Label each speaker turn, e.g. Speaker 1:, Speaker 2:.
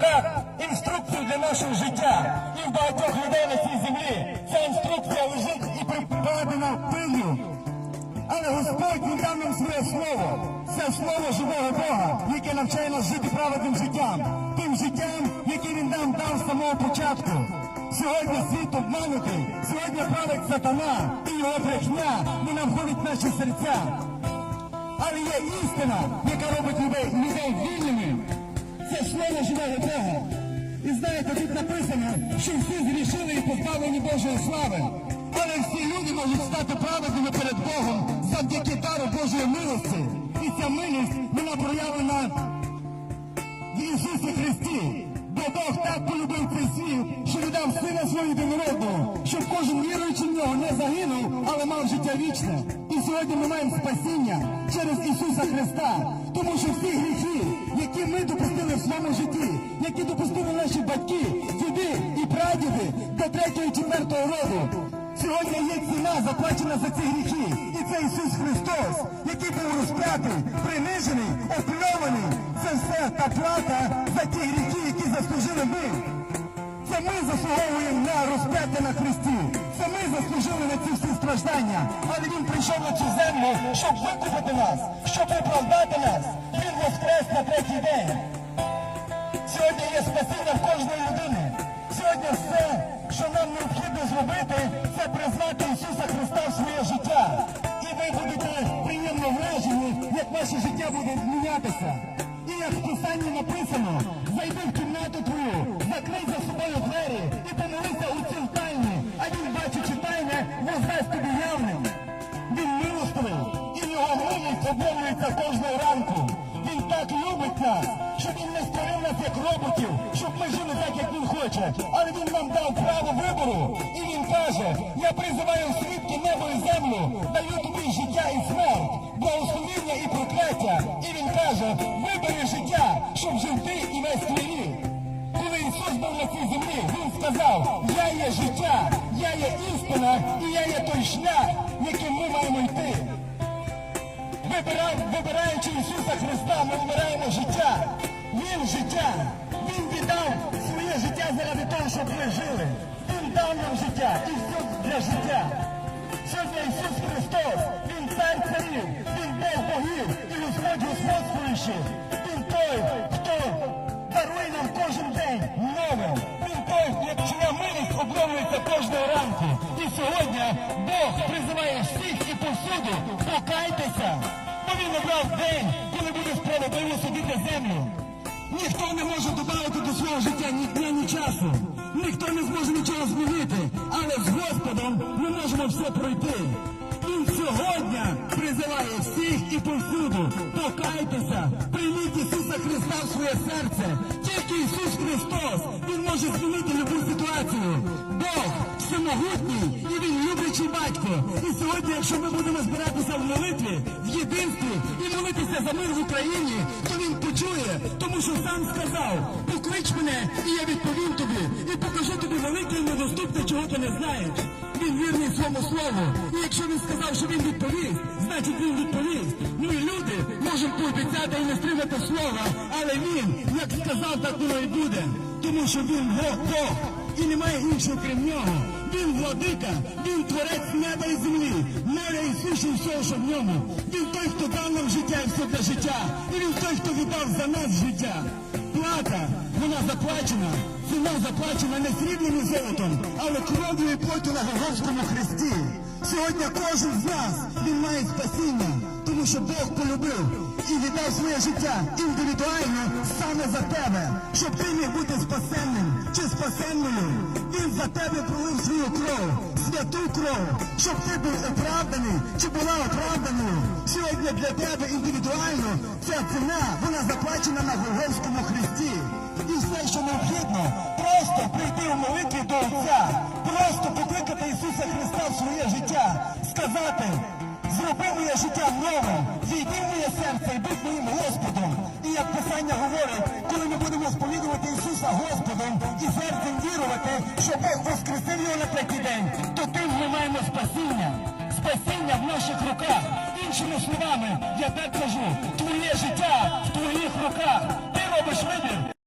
Speaker 1: руках інструкцію для нашого життя. І в багатьох людей на цій землі ця інструкція лежить і припадена пилю. Але Господь він дав нам своє слово. Це слово живого Бога, яке навчає нас жити праведним життям, тим життям, яке він нам дав з самого початку. Сьогодні світ обманутий, сьогодні править сатана і його брехня не нам ходить наші серця. Але є істина, яка робить людей, слово Бога. І знаєте, тут написано, що всі зрішили і позбавлені Божої слави. Але всі люди можуть стати праведними перед Богом завдяки дару Божої милості. І ця милість, вона проявлена в Ісусі Христі. Бо Бог так полюбив цей світ, що віддав сина свого єдинородного, щоб кожен віруючий в нього не загинув, але мав життя вічне. Сьогодні ми маємо спасіння через Ісуса Христа, тому що всі гріхи, які ми допустили в своєму житті, які допустили наші батьки, діди і прадіди до третього і четвертого роду. Сьогодні є ціна заплачена за ці гріхи. І це Ісус Христос, який був розп'ятий, принижений, опльований. Це все та плата за ті гріхи, які заслужили ми. Ми заслуговуємо на розп'яття на Христі. Це ми заслужили на ці всі страждання. Але Він прийшов на цю землю, щоб викупити нас, щоб оправдати нас. Він воскрес на третій день. Сьогодні є спасіння в кожної людини. Сьогодні все, що нам необхідно зробити, це признати Ісуса Христа в своє життя. І ви будете приємно вражені, як ваше життя буде змінятися. І як в Писанні написано, зайди в кімнату твою, закрий за обновлюється кожного ранку. Він так любить нас, що він не створив нас як роботів, щоб ми жили так, як він хоче. Але він нам дав право вибору. І він каже: я призиваю свідки небо і землю, даю тобі життя і смерть, благословіння і прокляття. І він каже: вибери життя, щоб жив ти і весь твій рід. Коли Ісус був на цій землі, Він сказав, я є життя, я є істина і я є той шлях, яким ми маємо йти. Вибираючи Ісуса Христа, ми вибираємо життя. Він життя. Він віддав своє життя заради того, щоб ми жили. Він дав нам життя і все для життя. Сьогодні Ісус Христос, Він цар царів, Він Бог богів і Господь господствуючий. Він той, хто дарує нам кожен день нове. Він той, як чия милість обновлюється кожного ранку. І сьогодні Бог призиває всіх і повсюду покайтеся. Бо він обрав день, коли буде справедливо судити землю. Ніхто не може додати до свого життя ні дня, ні часу. Ніхто не зможе нічого змінити. Але з Господом ми можемо все пройти. Він сьогодні призиває всіх і повсюду. Покайтеся, прийміть Ісуса Христа в своє серце. Тільки Ісус Христос, Він може змінити любу ситуацію. Бог всемогутній і Він люблячий батько. І сьогодні, якщо ми будемо збиратися в молитві, в єдинстві і молитися за мир в Україні, то він почує, тому що сам сказав, поклич мене, і я відповім тобі, і покажу тобі велике і недоступне, чого ти не знаєш. Він вірний своєму слову. І якщо він сказав, що він відповість, значить він відповість. Ми люди можемо пообіцяти і не стримати слова, але він, як сказав, так воно і буде. Тому що він Бог. І немає іншого крім нього. Він владика, він творець неба і землі, моря і суші, всього, що в ньому. Він той, хто дав нам життя і все для життя. І він той, хто віддав за нас життя. Плата, вона заплачена, ціна заплачена не сріблим і золотом, але кров'ю і плоттю на Голгофському хресті. Сьогодні кожен з нас він має спасіння, тому що Бог полюбив і віддав своє життя індивідуально саме за тебе, щоб ти міг бути спасенним чи спасенною. Він за тебе пролив свою кров, святу кров, щоб ти був оправданий чи була оправданою. Сьогодні для тебе індивідуально ця ціна вона заплачена на Голгофському хресті. І все, що необхідно, просто прийти у молитві до Отця, просто покликати Ісуса Христа в своє життя, сказати. Зроби моє життя новим, війди моє серце і будь моїм Господом. І як Писання говорить, коли ми будемо сповідувати Ісуса Господом і серцем вірувати, що Бог воскресив його на третій день, то тим ми маємо спасіння. Спасіння в наших руках. Іншими словами, я так кажу, твоє життя в твоїх руках. Ти робиш вибір.